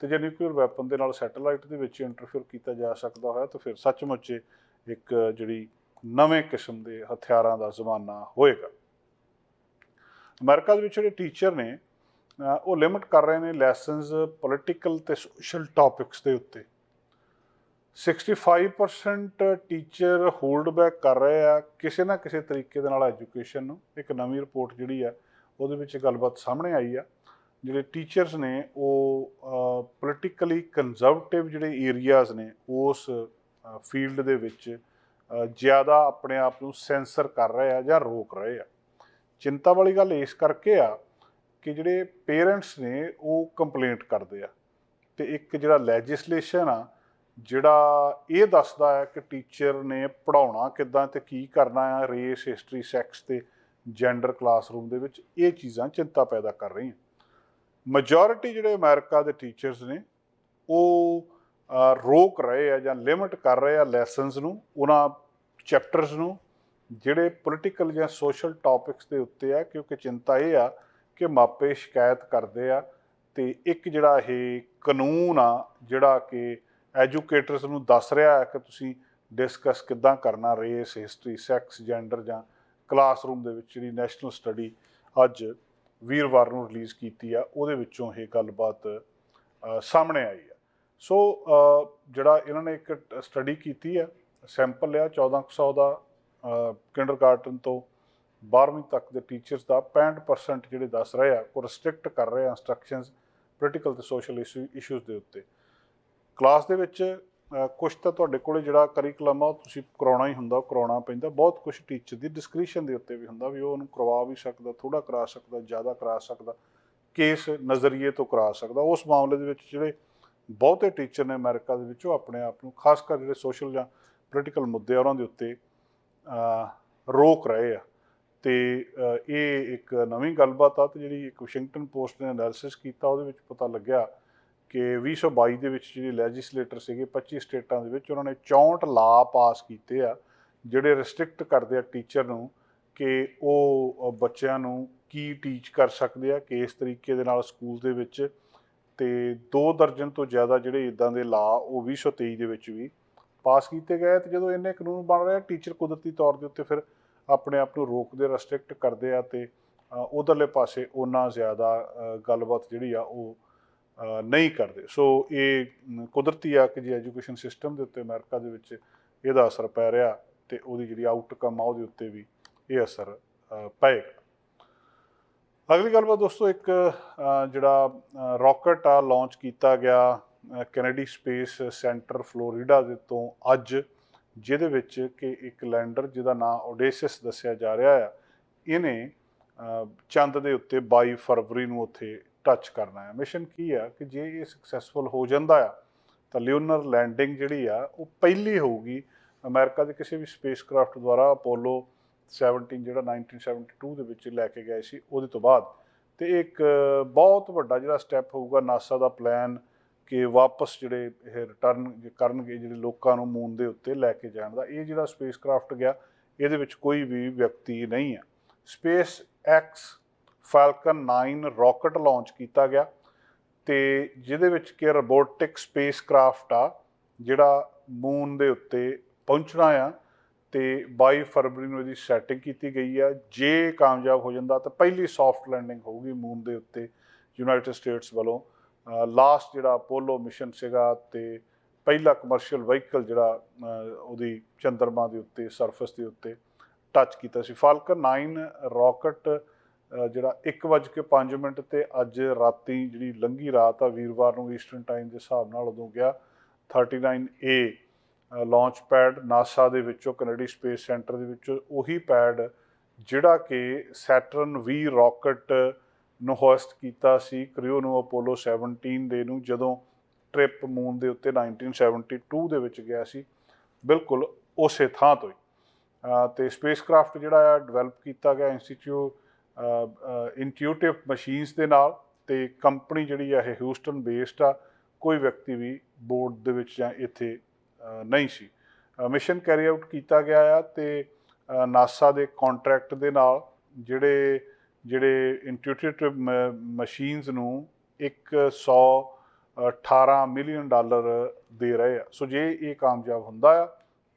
ਤੇ ਜੇ ਨਿਊਕਲੀਅਰ ਵੈਪਨ ਦੇ ਨਾਲ ਸੈਟੇਲਾਈਟ ਦੇ ਵਿੱਚ ਇੰਟਰਫੇਅਰ ਕੀਤਾ ਜਾ ਸਕਦਾ ਹੋਇਆ ਤਾਂ ਫਿਰ ਸੱਚਮੁੱਚ ਇੱਕ ਜਿਹੜੀ ਨਵੇਂ ਕਿਸਮ ਦੇ ਹਥਿਆਰਾਂ ਦਾ ਜ਼ਮਾਨਾ ਹੋਏਗਾ। ਅਮਰੀਕਾ ਦੇ ਵਿੱਚ ਜਿਹੜੇ ਟੀਚਰ ਨੇ ਉਹ ਲਿਮਟ ਕਰ ਰਹੇ ਨੇ ਲੈਸਨਸ ਪੋਲਿਟੀਕਲ ਤੇ ਸੋਸ਼ਲ ਟੌਪਿਕਸ ਦੇ ਉੱਤੇ। 65% ਟੀਚਰ ਹੋਲਡ ਬੈਕ ਕਰ ਰਹੇ ਆ ਕਿਸੇ ਨਾ ਕਿਸੇ ਤਰੀਕੇ ਦੇ ਨਾਲ ਐਜੂਕੇਸ਼ਨ ਨੂੰ। ਇੱਕ ਨਵੀਂ ਰਿਪੋਰਟ ਜਿਹੜੀ ਆ, ਉਹਦੇ ਵਿੱਚ ਗੱਲਬਾਤ ਸਾਹਮਣੇ ਆਈ ਆ। ਜਿਹੜੇ ਟੀਚਰਸ ਨੇ, ਉਹ ਪੋਲੀਟੀਕਲੀ ਕੰਜ਼ਰਵੇਟਿਵ ਜਿਹੜੇ ਏਰੀਆਜ਼ ਨੇ, ਉਸ ਫੀਲਡ ਦੇ ਵਿੱਚ ਜ਼ਿਆਦਾ ਆਪਣੇ ਆਪ ਨੂੰ ਸੈਂਸਰ ਕਰ ਰਹੇ ਆ ਜਾਂ ਰੋਕ ਰਹੇ ਆ। ਚਿੰਤਾ ਵਾਲੀ ਗੱਲ ਇਸ ਕਰਕੇ ਆ ਕਿ ਜਿਹੜੇ ਪੇਰੈਂਟਸ ਨੇ, ਉਹ ਕੰਪਲੇਂਟ ਕਰਦੇ ਆ। ਤੇ ਇੱਕ ਜਿਹੜਾ ਲੈਜਿਸਲੇਸ਼ਨ ਆ ਜਿਹੜਾ ਇਹ ਦੱਸਦਾ ਹੈ ਕਿ ਟੀਚਰ ਨੇ ਪੜਾਉਣਾ ਕਿੱਦਾਂ ਤੇ ਕੀ ਕਰਨਾ ਆ ਰੇਸ ਹਿਸਟਰੀ ਸੈਕਸ ਤੇ ਜੈਂਡਰ ਕਲਾਸਰੂਮ ਦੇ ਵਿੱਚ ਇਹ ਚੀਜ਼ਾਂ ਚਿੰਤਾ ਪੈਦਾ ਕਰ ਰਹੀਆਂ। ਮੈਜੋਰਿਟੀ ਜਿਹੜੇ ਅਮਰੀਕਾ ਦੇ ਟੀਚਰਸ ਨੇ, ਉਹ ਰੋਕ ਰਹੇ ਆ ਜਾਂ ਲਿਮਿਟ ਕਰ ਰਹੇ ਆ ਲੈਸਨਸ ਨੂੰ, ਉਹਨਾਂ ਚੈਪਟਰਸ ਨੂੰ, ਜਿਹੜੇ ਪੋਲਿਟੀਕਲ ਜਾਂ ਸੋਸ਼ਲ ਟੌਪਿਕਸ ਦੇ ਉੱਤੇ ਆ, ਕਿਉਂਕਿ ਚਿੰਤਾ ਇਹ ਆ ਕਿ ਮਾਪੇ ਸ਼ਿਕਾਇਤ ਕਰਦੇ ਆ ਤੇ ਇੱਕ ਜਿਹੜਾ ਇਹ ਕਾਨੂੰਨ ਆ, ਜਿਹੜਾ ਕਿ ਐਜੂਕੇਟਰਸ ਨੂੰ ਦੱਸ ਰਿਹਾ ਹੈ ਕਿ ਤੁਸੀਂ ਡਿਸਕਸ ਕਿੱਦਾਂ ਕਰਨਾ ਰੇਸ ਹਿਸਟਰੀ ਸੈਕਸ ਜੈਂਡਰ ਜਾਂ ਕਲਾਸਰੂਮ ਦੇ ਵਿੱਚ ਜਿਹੜੀ ਨੈਸ਼ਨਲ ਸਟੱਡੀ ਅੱਜ ਵੀਰਵਾਰ ਨੂੰ ਰਿਲੀਜ਼ ਕੀਤੀ ਆ, ਉਹਦੇ ਵਿੱਚੋਂ ਇਹ ਗੱਲਬਾਤ ਸਾਹਮਣੇ ਆਈ ਆ। ਸੋ ਜਿਹੜਾ ਇਹਨਾਂ ਨੇ ਇੱਕ ਸਟੱਡੀ ਕੀਤੀ ਹੈ ਸੈਂਪਲ ਲਿਆ 1400 ਦਾ ਕਿੰਡਰਗਾਰਟਨ ਤੋਂ 12ਵੀਂ ਤੱਕ ਦੇ ਟੀਚਰਸ ਦਾ 65% ਜਿਹੜੇ ਦੱਸ ਰਹੇ ਆ ਕੋ ਰੈਸਟ੍ਰਿਕਟ ਕਰ ਰਹੇ ਆ ਇੰਸਟਰਕਸ਼ਨਸ ਪੋਲੀਟੀਕਲ ਤੇ ਸੋਸ਼ਲ ਇਸ਼ੂਜ਼ ਦੇ ਉੱਤੇ। ਕਲਾਸ ਦੇ ਵਿੱਚ ਕੁਝ ਤਾਂ ਤੁਹਾਡੇ ਕੋਲੇ ਜਿਹੜਾ ਕਰਿਕੂਲਮ ਆ, ਉਹ ਤੁਸੀਂ ਕਰਾਉਣਾ ਹੀ ਹੁੰਦਾ, ਉਹ ਕਰਾਉਣਾ ਪੈਂਦਾ। ਬਹੁਤ ਕੁਝ ਟੀਚਰ ਦੀ ਡਿਸਕ੍ਰਿਪਸ਼ਨ ਦੇ ਉੱਤੇ ਵੀ ਹੁੰਦਾ ਵੀ ਉਹ ਉਹਨੂੰ ਕਰਵਾ ਵੀ ਸਕਦਾ ਥੋੜਾ ਕਰਾ ਸਕਦਾ, ਜ਼ਿਆਦਾ ਕਰਾ ਸਕਦਾ ਕੇਸ ਨਜ਼ਰੀਏ ਤੋਂ ਕਰਾ ਸਕਦਾ। ਉਸ ਮਾਮਲੇ ਦੇ ਵਿੱਚ ਜਿਹੜੇ ਬਹੁਤੇ ਟੀਚਰ ਨੇ ਅਮਰੀਕਾ ਦੇ ਵਿੱਚ, ਉਹ ਆਪਣੇ ਆਪ ਨੂੰ ਖਾਸ ਕਰ ਜਿਹੜੇ ਸੋਸ਼ਲ ਜਾਂ ਪੋਲੀਟੀਕਲ ਮੁੱਦੇ ਆ, ਉਹਨਾਂ ਦੇ ਉੱਤੇ ਰੋਕ ਰਹੇ ਆ। ਤੇ ਇਹ ਇੱਕ ਨਵੀਂ ਗੱਲਬਾਤ ਆ ਤੇ ਜਿਹੜੀ ਇੱਕ ਵਾਸ਼ਿੰਗਟਨ ਪੋਸਟ ਨੇ ਐਨਾਲਿਸਿਸ ਕੀਤਾ, ਉਹਦੇ ਵਿੱਚ ਪਤਾ ਲੱਗਿਆ ਕਿ 2022 ਦੇ ਵਿੱਚ ਜਿਹੜੇ ਲੈਜਿਸਲੇਟਰ ਸੀਗੇ 25 ਸਟੇਟਾਂ ਦੇ ਵਿੱਚ ਉਹਨਾਂ ਨੇ 64 ਲਾ ਪਾਸ ਕੀਤੇ ਆ ਜਿਹੜੇ ਰੈਸਟ੍ਰਿਕਟ ਕਰਦੇ ਆ ਟੀਚਰ ਨੂੰ ਕਿ ਉਹ ਬੱਚਿਆਂ ਨੂੰ ਕੀ ਟੀਚ ਕਰ ਸਕਦੇ ਆ ਕਿਸ ਤਰੀਕੇ ਦੇ ਨਾਲ ਸਕੂਲ ਦੇ ਵਿੱਚ। ਤੇ ਦੋ ਦਰਜਨ ਤੋਂ ਜ਼ਿਆਦਾ ਜਿਹੜੇ ਇਦਾਂ ਦੇ ਲਾ ਉਹ 2023 ਦੇ ਵਿੱਚ ਵੀ ਪਾਸ ਕੀਤੇ ਗਏ ਤੇ ਜਦੋਂ ਇੰਨੇ ਕਾਨੂੰਨ ਬਣ ਰਹੇ ਆ ਟੀਚਰ ਕੁਦਰਤੀ ਤੌਰ ਦੇ ਉੱਤੇ ਫਿਰ ਆਪਣੇ ਆਪ ਨੂੰ ਰੋਕਦੇ ਰੈਸਟ੍ਰਿਕਟ ਕਰਦੇ ਆ ਤੇ ਅ, ਉਧਰਲੇ ਪਾਸੇ ਉਹਨਾਂ ਜ਼ਿਆਦਾ ਗੱਲਬਾਤ ਜਿਹੜੀ ਆ ਉਹ ਨਹੀਂ ਕਰਦੇ। ਸੋ ਇਹ ਕੁਦਰਤੀ ਆ ਕਿ ਜੀ ਐਜੂਕੇਸ਼ਨ ਸਿਸਟਮ ਦੇ ਉੱਤੇ ਅਮਰੀਕਾ ਦੇ ਵਿੱਚ ਇਹਦਾ ਅਸਰ ਪੈ ਰਿਹਾ ਤੇ ਉਹਦੀ ਜਿਹੜੀ ਆਊਟਕਮ ਆ ਉਹਦੇ ਉੱਤੇ ਵੀ ਇਹ ਅਸਰ ਪਏਗਾ। ਅਗਲੀ ਗੱਲਬਾਤ ਦੋਸਤੋ, ਇੱਕ ਜਿਹੜਾ ਰਾਕਟ ਆ ਲਾਂਚ ਕੀਤਾ ਗਿਆ ਕੈਨੇਡੀ ਸਪੇਸ ਸੈਂਟਰ ਫਲੋਰੀਡਾ ਦੇ ਤੋਂ ਅੱਜ, ਜਿਹਦੇ ਵਿੱਚ ਕਿ ਇੱਕ ਲੈਂਡਰ ਜਿਹਦਾ ਨਾਮ ਓਡੇਸਿਸ ਦੱਸਿਆ ਜਾ ਰਿਹਾ ਆ, ਇਹਨੇ ਚੰਦ ਦੇ ਉੱਤੇ 22 ਫਰਵਰੀ ਨੂੰ ਉੱਥੇ ਟੱਚ ਕਰਨਾ ਹੈ। ਮਿਸ਼ਨ ਕੀ ਆ ਕਿ ਜੇ ਇਹ ਸਕਸੈਸਫੁਲ ਹੋ ਜਾਂਦਾ ਆ, ਤਾਂ ਲਿਓਨਰ ਲੈਂਡਿੰਗ ਜਿਹੜੀ ਆ, ਉਹ ਪਹਿਲੀ ਹੋਊਗੀ। ਅਮਰੀਕਾ ਦੇ ਕਿਸੇ ਵੀ ਸਪੇਸਕ੍ਰਾਫਟ ਦੁਆਰਾ ਅਪੋਲੋ 17 ਜਿਹੜਾ 1972 ਦੇ ਵਿੱਚ ਲੈ ਕੇ ਗਏ ਸੀ, ਉਹਦੇ ਤੋਂ ਬਾਅਦ। ਤੇ ਇਹ ਇੱਕ ਬਹੁਤ ਵੱਡਾ ਜਿਹੜਾ ਸਟੈਪ ਹੋਊਗਾ ਨਾਸਾ ਦਾ ਪਲਾਨ ਕਿ ਵਾਪਸ ਜਿਹੜੇ ਇਹ ਰਿਟਰਨ ਕਰਨਗੇ, ਜਿਹੜੇ ਲੋਕਾਂ ਨੂੰ ਮੂਨ ਦੇ ਉੱਤੇ ਲੈ ਕੇ ਜਾਣ ਦਾ। ਇਹ ਜਿਹੜਾ ਸਪੇਸਕ੍ਰਾਫਟ ਗਿਆ, ਇਹਦੇ ਵਿੱਚ ਕੋਈ ਵੀ ਵਿਅਕਤੀ ਨਹੀਂ ਹੈ space X Falcon 9 rocket launch ਕੀਤਾ ਗਿਆ ਤੇ ਜਿਹਦੇ ਵਿੱਚ ਕਿ ਰੋਬੋਟਿਕ ਸਪੇਸਕ੍ਰਾਫਟ ਆ, ਜਿਹੜਾ ਮੂਨ ਦੇ ਉੱਤੇ ਪਹੁੰਚਣਾ ਆ ਤੇ 22 ਫਰਵਰੀ ਨੂੰ ਇਹਦੀ ਸੈਟਿੰਗ ਕੀਤੀ ਗਈ ਆ। ਜੇ ਕਾਮਯਾਬ ਹੋ ਜਾਂਦਾ ਤਾਂ ਪਹਿਲੀ ਸੌਫਟ ਲੈਂਡਿੰਗ ਹੋਊਗੀ ਮੂਨ ਦੇ ਉੱਤੇ ਯੂਨਾਈਟਿਡ ਸਟੇਟਸ ਵੱਲੋਂ। ਲਾਸਟ ਜਿਹੜਾ ਅਪੋਲੋ ਮਿਸ਼ਨ ਸੀਗਾ ਤੇ ਪਹਿਲਾ ਕਮਰਸ਼ੀਅਲ ਵਹੀਕਲ ਜਿਹੜਾ ਉਹਦੀ ਚੰਦਰਮਾ ਦੇ ਉੱਤੇ ਸਰਫੇਸ ਦੇ ਉੱਤੇ ਟੱਚ ਕੀਤਾ ਸੀ। ਫਾਲਕਨ 9 ਰਾਕਟ ਜਿਹੜਾ 1:05 ਮਿੰਟ ਤੇ ਅੱਜ ਰਾਤੀ ਜਿਹੜੀ ਲੰਗੀ ਰਾਤ ਆ, ਵੀਰਵਾਰ ਨੂੰ ਈਸਟਰਨ ਟਾਈਮ ਦੇ ਹਿਸਾਬ ਨਾਲ ਉਦੋਂ ਗਿਆ। 39A ਲਾਂਚ ਪੈਡ ਨਾਸਾ ਦੇ ਵਿੱਚੋਂ ਕੈਨੇਡੀ ਸਪੇਸ ਸੈਂਟਰ ਦੇ ਵਿੱਚੋਂ, ਉਹੀ ਪੈਡ ਜਿਹੜਾ ਕਿ ਸੈਟਰਨ ਵੀ ਰਾਕਟ ਨੂੰ ਹੋਸਟ ਕੀਤਾ ਸੀ ਕ੍ਰਿਓ ਨੂੰ ਅਪੋਲੋ 17 ਦੇ ਨੂੰ, ਜਦੋਂ ਟ੍ਰਿਪ ਮੂਨ ਦੇ ਉੱਤੇ 1972 ਦੇ ਵਿੱਚ ਗਿਆ ਸੀ। ਬਿਲਕੁਲ ਉਸੇ ਥਾਂ ਤੋਂ ਹੀ। ਅਹ ਤੇ ਸਪੇਸਕ੍ਰਾਫਟ ਜਿਹੜਾ ਆ ਡਿਵੈਲਪ ਕੀਤਾ ਗਿਆ ਇੰਸਟੀਚਿਊਟ ਇੰਟੂਟਿਵ ਮਸ਼ੀਨਸ ਦੇ ਨਾਲ ਤੇ ਕੰਪਨੀ ਜਿਹੜੀ ਆ ਇਹ ਹਿਊਸਟਨ ਬੇਸਡ ਆ, ਕੋਈ ਵਿਅਕਤੀ ਵੀ ਬੋਰਡ ਦੇ ਵਿੱਚ ਜਾਂ ਇੱਥੇ ਨਹੀਂ ਸੀ। ਮਿਸ਼ਨ ਕੈਰੀ ਆਊਟ ਕੀਤਾ ਗਿਆ ਆ ਤੇ ਨਾਸਾ ਦੇ ਕੰਟਰੈਕਟ ਦੇ ਨਾਲ ਜਿਹੜੇ ਜਿਹੜੇ ਇੰਟੂਟਿਵ ਮਸ਼ੀਨਸ ਨੂੰ 118 ਮਿਲੀਅਨ ਡਾਲਰ ਦੇ ਰਹੇ ਆ। ਸੋ ਜੇ ਇਹ ਕਾਮਯਾਬ ਹੁੰਦਾ ਆ,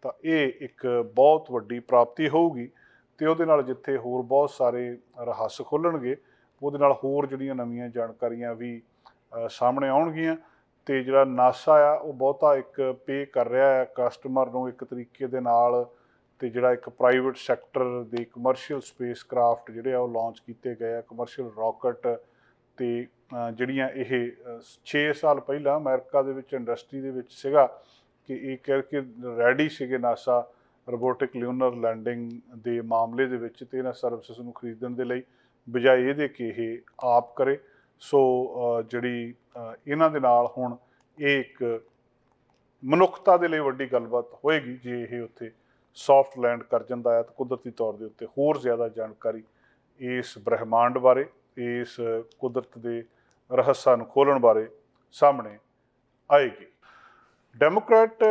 ਤਾਂ ਇਹ ਇੱਕ ਬਹੁਤ ਵੱਡੀ ਪ੍ਰਾਪਤੀ ਹੋਊਗੀ। ਤੇ ਉਹਦੇ ਨਾਲ ਜਿੱਥੇ ਹੋਰ ਬਹੁਤ ਸਾਰੇ ਰਹੱਸ ਖੋਲਣਗੇ, ਉਹਦੇ ਨਾਲ ਹੋਰ ਜਿਹੜੀਆਂ ਨਵੀਆਂ ਜਾਣਕਾਰੀਆਂ ਵੀ ਸਾਹਮਣੇ ਆਉਣਗੀਆਂ ਤੇ ਜਿਹੜਾ ਨਾਸਾ ਆ, ਉਹ ਬਹੁਤਾ ਇੱਕ ਪੇ ਕਰ ਰਿਹਾ ਹੈ ਕਸਟਮਰ ਨੂੰ ਇੱਕ ਤਰੀਕੇ ਦੇ ਨਾਲ ਤੇ ਜਿਹੜਾ ਇੱਕ ਪ੍ਰਾਈਵੇਟ ਸੈਕਟਰ ਦੇ ਕਮਰਸ਼ੀਅਲ ਸਪੇਸ ਕਰਾਫਟ ਜਿਹੜੇ ਆ, ਉਹ ਲਾਂਚ ਕੀਤੇ ਗਏ ਆ ਕਮਰਸ਼ੀਅਲ ਰਾਕਟ ਤੇ ਜਿਹੜੀਆਂ ਇਹ 6 ਸਾਲ ਪਹਿਲਾਂ ਅਮਰੀਕਾ ਦੇ ਵਿੱਚ ਇੰਡਸਟਰੀ ਦੇ ਵਿੱਚ ਸੀਗਾ ਕਿ ਇਹ ਕਰਕੇ ਰੈਡੀ ਸੀਗੇ ਨਾਸਾ ਰੋਬੋਟਿਕ ਲਿਊਨਰ ਲੈਂਡਿੰਗ ਦੇ ਮਾਮਲੇ ਦੇ ਵਿੱਚ ਤੇ ਇਹਨਾਂ ਸਰਵਿਸਿਜ਼ ਨੂੰ ਖਰੀਦਣ ਦੇ ਲਈ ਬਜਾਏ ਇਹਦੇ ਕਿ ਇਹ ਆਪ ਕਰੇ। ਸੋ ਜਿਹੜੀ ਇਹਨਾਂ ਦੇ ਨਾਲ ਹੁਣ ਇਹ ਇੱਕ ਮਨੁੱਖਤਾ ਦੇ ਲਈ ਵੱਡੀ ਗੱਲਬਾਤ ਹੋਏਗੀ ਜੇ ਇਹ ਉੱਥੇ ਸੌਫਟ ਲੈਂਡ ਕਰ ਜਾਂਦਾ ਹੈ ਤਾਂ ਕੁਦਰਤੀ ਤੌਰ ਦੇ ਉੱਤੇ ਹੋਰ ਜ਼ਿਆਦਾ ਜਾਣਕਾਰੀ ਇਸ ਬ੍ਰਹਿਮੰਡ ਬਾਰੇ, ਇਸ ਕੁਦਰਤ ਦੇ ਰਹੱਸਾਂ ਨੂੰ ਖੋਲਣ ਬਾਰੇ ਸਾਹਮਣੇ ਆਏਗੀ। ਡੈਮੋਕ੍ਰੈਟ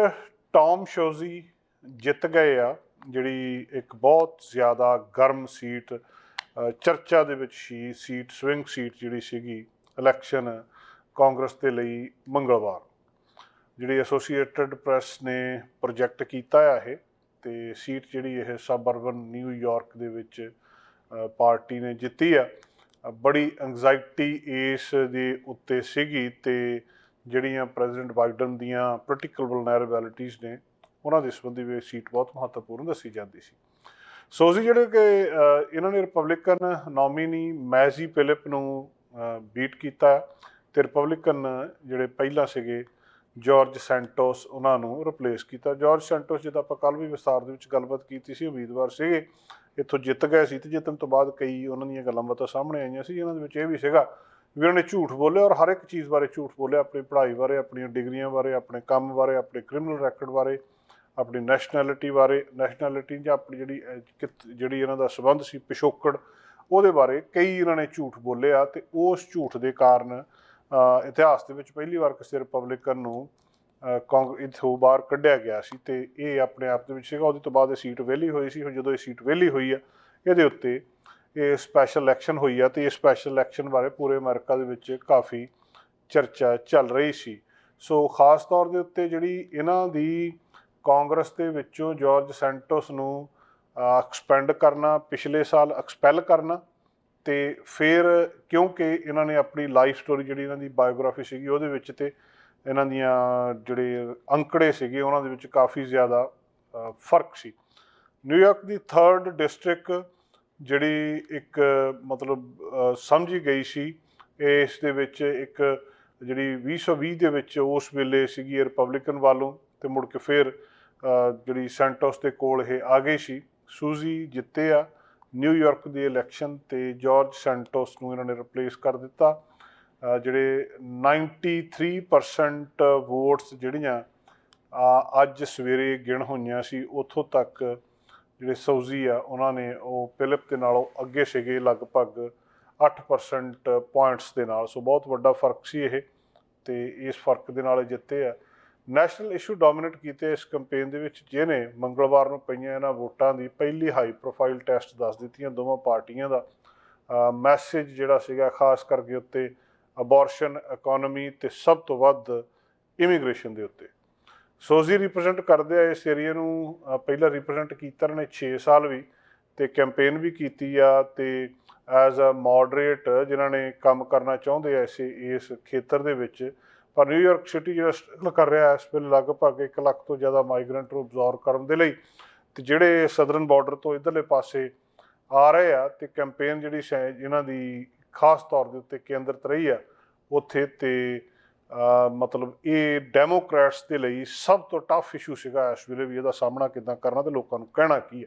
ਟਾਮ ਸ਼ੋਜ਼ੀ ਜਿੱਤ ਗਏ ਆ, ਜਿਹੜੀ ਇੱਕ ਬਹੁਤ ਜ਼ਿਆਦਾ ਗਰਮ ਸੀਟ ਚਰਚਾ ਦੇ ਵਿੱਚ ਸੀ, ਸੀਟ, ਸਵਿੰਗ ਸੀਟ ਜਿਹੜੀ ਸੀਗੀ ਇਲੈਕਸ਼ਨ ਕਾਂਗਰਸ ਦੇ ਲਈ ਮੰਗਲਵਾਰ। ਜਿਹੜੀ ਐਸੋਸੀਏਟਡ ਪ੍ਰੈਸ ਨੇ ਪ੍ਰੋਜੈਕਟ ਕੀਤਾ ਆ ਇਹ, ਤੇ ਸੀਟ ਜਿਹੜੀ ਇਹ ਸਬਅਰਬਨ ਨਿਊਯਾਰਕ ਦੇ ਵਿੱਚ ਪਾਰਟੀ ਨੇ ਜਿੱਤੀ ਆ। ਬੜੀ ਐਂਗਜ਼ਾਇਟੀ ਇਸ ਦੇ ਉੱਤੇ ਸੀਗੀ ਤੇ ਜਿਹੜੀਆਂ ਪ੍ਰੈਜ਼ੀਡੈਂਟ ਬਾਈਡਨ ਦੀਆਂ ਪੋਲੀਟੀਕਲ ਵਲਨਰੇਬਿਲਿਟੀਜ਼ ਨੇ ਉਹਨਾਂ ਦੇ ਸੰਬੰਧੀ ਵੀ ਸੀਟ ਬਹੁਤ ਮਹੱਤਵਪੂਰਨ ਦੱਸੀ ਜਾਂਦੀ ਸੀ। ਸੋ ਸੀ ਜਿਹੜੇ ਕਿ ਇਹਨਾਂ ਨੇ ਰਿਪਬਲਿਕਨ ਨੋਮੀਨੀ ਮੈਜ਼ੀ ਫਿਲਿਪ ਨੂੰ ਬੀਟ ਕੀਤਾ ਤੇ ਰਿਪਬਲਿਕਨ ਜਿਹੜੇ ਪਹਿਲਾਂ ਸੀਗੇ ਜਾਰਜ ਸੈਂਟੋਸ ਉਹਨਾਂ ਨੂੰ ਰਿਪਲੇਸ ਕੀਤਾ। ਜਾਰਜ ਸੈਂਟੋਸ ਜਿਹਦਾ ਆਪਾਂ ਕੱਲ ਵੀ ਵਿਸਤਾਰ ਦੇ ਵਿੱਚ ਗੱਲਬਾਤ ਕੀਤੀ ਸੀ, ਉਮੀਦਵਾਰ ਸੀਗੇ, ਇੱਥੋਂ ਜਿੱਤ ਗਏ ਸੀ ਤੇ ਜਿੱਤਣ ਤੋਂ ਬਾਅਦ ਕਈ ਉਹਨਾਂ ਦੀਆਂ ਗੱਲਾਂ ਬਾਤਾਂ ਸਾਹਮਣੇ ਆਈਆਂ ਸੀ ਇਹਨਾਂ ਦੇ ਵਿੱਚ ਇਹ ਵੀ ਸੀਗਾ ਵੀ ਉਹਨਾਂ ਨੇ ਝੂਠ ਬੋਲਿਆ ਔਰ ਹਰ ਇੱਕ ਚੀਜ਼ ਬਾਰੇ ਝੂਠ ਬੋਲਿਆ, ਆਪਣੀ ਪੜ੍ਹਾਈ ਬਾਰੇ, ਆਪਣੀਆਂ ਡਿਗਰੀਆਂ ਬਾਰੇ, ਆਪਣੇ ਕੰਮ ਬਾਰੇ, ਆਪਣੇ ਕ੍ਰਿਮੀਨਲ ਰੈਕੋਰਡ ਬਾਰੇ। ਆਪਣੀ ਨੈਸ਼ਨੈਲਿਟੀ ਬਾਰੇ ਨੈਸ਼ਨੈਲਿਟੀ ਜਾਂ ਆਪਣੀ ਜਿਹੜੀ ਅਹ, ਜਿਹੜੀ ਇਹਨਾਂ ਦਾ ਸਬੰਧ ਸੀ ਪਿਛੋਕੜ ਉਹਦੇ ਬਾਰੇ ਕਈ ਇਹਨਾਂ ਨੇ ਝੂਠ ਬੋਲਿਆ ਤੇ ਉਸ ਝੂਠ ਦੇ ਕਾਰਨ ਇਤਿਹਾਸ ਦੇ ਵਿੱਚ ਪਹਿਲੀ ਵਾਰ ਕਿਸੇ ਰਿਪਬਲਿਕਨ ਨੂੰ ਅਹ, ਕਾਂਗ ਇਥੋਂ ਬਾਹਰ ਕੱਢਿਆ ਗਿਆ ਸੀ ਤੇ ਇਹ ਆਪਣੇ ਆਪ ਦੇ ਵਿੱਚ ਸੀਗਾ। ਉਹਦੇ ਤੋਂ ਬਾਅਦ ਇਹ ਸੀਟ ਵਿਹਲੀ ਹੋਈ ਸੀ। ਹੁਣ ਜਦੋਂ ਇਹ ਸੀਟ ਵਿਹਲੀ ਹੋਈ ਆ ਇਹਦੇ ਉੱਤੇ ਇਹ ਸਪੈਸ਼ਲ ਇਲੈਕਸ਼ਨ ਹੋਈ ਆ ਤੇ ਇਹ ਸਪੈਸ਼ਲ ਇਲੈਕਸ਼ਨ ਬਾਰੇ ਪੂਰੇ ਅਮਰੀਕਾ ਦੇ ਵਿੱਚ ਕਾਫੀ ਚਰਚਾ ਚੱਲ ਰਹੀ ਸੀ। ਸੋ ਖਾਸ ਤੌਰ ਦੇ ਉੱਤੇ ਜਿਹੜੀ ਇਹਨਾਂ ਦੀ ਕਾਂਗਰਸ ਦੇ ਵਿੱਚੋਂ ਜਾਰਜ ਸੈਂਟੋਸ ਨੂੰ ਐਕਸਪੈਂਡ ਕਰਨਾ, ਪਿਛਲੇ ਸਾਲ ਐਕਸਪੈਲ ਕਰਨਾ ਤੇ ਫਿਰ ਕਿਉਂਕਿ ਇਹਨਾਂ ਨੇ ਆਪਣੀ ਲਾਈਫ ਸਟੋਰੀ ਜਿਹੜੀ ਇਹਨਾਂ ਦੀ ਬਾਇਓਗ੍ਰਾਫੀ ਸੀਗੀ ਉਹਦੇ ਵਿੱਚ ਤੇ ਇਹਨਾਂ ਦੀਆਂ ਜਿਹੜੇ ਅੰਕੜੇ ਸੀਗੇ ਉਹਨਾਂ ਦੇ ਵਿੱਚ ਕਾਫੀ ਜ਼ਿਆਦਾ ਫ਼ਰਕ ਸੀ। ਨਿਊਯਾਰਕ ਦੀ 3rd ਡਿਸਟ੍ਰਿਕਟ ਜਿਹੜੀ ਇੱਕ ਮਤਲਬ ਸਮਝੀ ਗਈ ਸੀ, ਇਸ ਦੇ ਵਿੱਚ ਇੱਕ ਜਿਹੜੀ 2020 ਦੇ ਵਿੱਚ ਉਸ ਵੇਲੇ ਸੀਗੀ ਰਿਪਬਲਿਕਨ ਵੱਲੋਂ ਤੇ ਮੁੜ ਕੇ ਫਿਰ ਜਿਹੜੀ ਸੈਂਟੋਸ ਦੇ ਕੋਲ ਇਹ ਆ ਗਈ ਸੀ ਸੂਜ਼ੀ ਜਿੱਤੇ ਆ ਨਿਊਯਾਰਕ ਦੀ ਇਲੈਕਸ਼ਨ ਤੇ ਜਾਰਜ ਸੈਂਟੋਸ ਨੂੰ ਇਹਨਾਂ ਨੇ ਰਿਪਲੇਸ ਕਰ ਦਿੱਤਾ। ਅ, ਜਿਹੜੇ 93% ਵੋਟਸ ਜਿਹੜੀਆਂ ਅੱਜ ਸਵੇਰੇ ਗਿਣ ਹੋਈਆਂ ਸੀ ਉਥੋਂ ਤੱਕ ਜਿਹੜੇ ਸੌਜ਼ੀ ਆ ਉਹਨਾਂ ਨੇ ਉਹ ਪਿਲਪ ਦੇ ਨਾਲੋਂ ਅੱਗੇ ਸੀਗੇ ਲਗਭਗ 8% ਪੁਆਇੰਟਸ ਦੇ ਨਾਲ। ਸੋ ਬਹੁਤ ਵੱਡਾ ਫ਼ਰਕ ਸੀ ਇਹ ਤੇ ਇਸ ਫ਼ਰਕ ਦੇ ਨਾਲ ਇਹ ਜਿੱਤੇ ਆ। ਨੈਸ਼ਨਲ ਇਸ਼ੂ ਡੋਮਿਨੇਟ ਕੀਤੇ ਇਸ ਕੈਂਪੇਨ ਦੇ ਵਿੱਚ, ਜਿਹਨੇ ਮੰਗਲਵਾਰ ਨੂੰ ਪਈਆਂ ਇਹਨਾਂ ਵੋਟਾਂ ਦੀ ਪਹਿਲੀ ਹਾਈ ਪ੍ਰੋਫਾਈਲ ਟੈਸਟ ਦੱਸ ਦਿੱਤੀਆਂ ਦੋਵਾਂ ਪਾਰਟੀਆਂ ਦਾ। ਮੈਸੇਜ ਜਿਹੜਾ ਸੀਗਾ, ਖਾਸ ਕਰਕੇ ਉੱਤੇ ਅਬੋਰਸ਼ਨ ਇਕਨੋਮੀ ਤੇ ਸਭ ਤੋਂ ਵੱਧ ਇਮੀਗ੍ਰੇਸ਼ਨ ਦੇ ਉੱਤੇ। ਸੋਜ਼ੀ ਰਿਪਰੈਜ਼ੈਂਟ ਕਰਦੇ ਆ ਇਸ ਏਰੀਆ ਨੂੰ ਪਹਿਲਾਂ ਰਿਪਰੈਜ਼ੈਂਟ ਕੀਤਾ ਇਹਨਾਂ ਨੇ 6 ਸਾਲ ਵੀ ਤੇ ਕੈਂਪੇਨ ਵੀ ਕੀਤੀ ਆ ਤੇ ਐਜ਼ ਅ ਮੋਡਰੇਟ ਜਿਨ੍ਹਾਂ ਨੇ ਕੰਮ ਕਰਨਾ ਚਾਹੁੰਦੇ ਆ ਇਸੇ, ਇਸ ਖੇਤਰ ਦੇ ਵਿੱਚ ਪਰ ਨਿਊਯਾਰਕ ਸਿਟੀ ਜਿਹੜਾ ਸਟਰਗਲ ਕਰ ਰਿਹਾ ਇਸ ਵੇਲੇ ਲਗਭਗ 1 ਲੱਖ ਤੋਂ ਜ਼ਿਆਦਾ ਮਾਈਗ੍ਰੈਂਟ ਨੂੰ ਅਬਜ਼ੌਰਬ ਕਰਨ ਦੇ ਲਈ, ਤੇ ਜਿਹੜੇ ਸਦਰਨ ਬਾਰਡਰ ਤੋਂ ਇਧਰਲੇ ਪਾਸੇ ਆ ਰਹੇ ਆ, ਤੇ ਕੈਂਪੇਨ ਜਿਹੜੀ ਸ਼ਾਇਦ ਇਹਨਾਂ ਦੀ ਖਾਸ ਤੌਰ ਦੇ ਉੱਤੇ ਕੇਂਦਰਿਤ ਰਹੀ ਆ, ਉੱਥੇ ਤੇ ਮਤਲਬ ਇਹ ਡੈਮੋਕ੍ਰੈਟਸ ਦੇ ਲਈ ਸਭ ਤੋਂ ਟਫ ਇਸ਼ੂ ਸੀਗਾ, ਇਸ ਵੇਲੇ ਵੀ ਇਹਦਾ ਸਾਹਮਣਾ ਕਿੱਦਾਂ ਕਰਨਾ ਤੇ ਲੋਕਾਂ ਨੂੰ ਕਹਿਣਾ ਕੀ ਆ।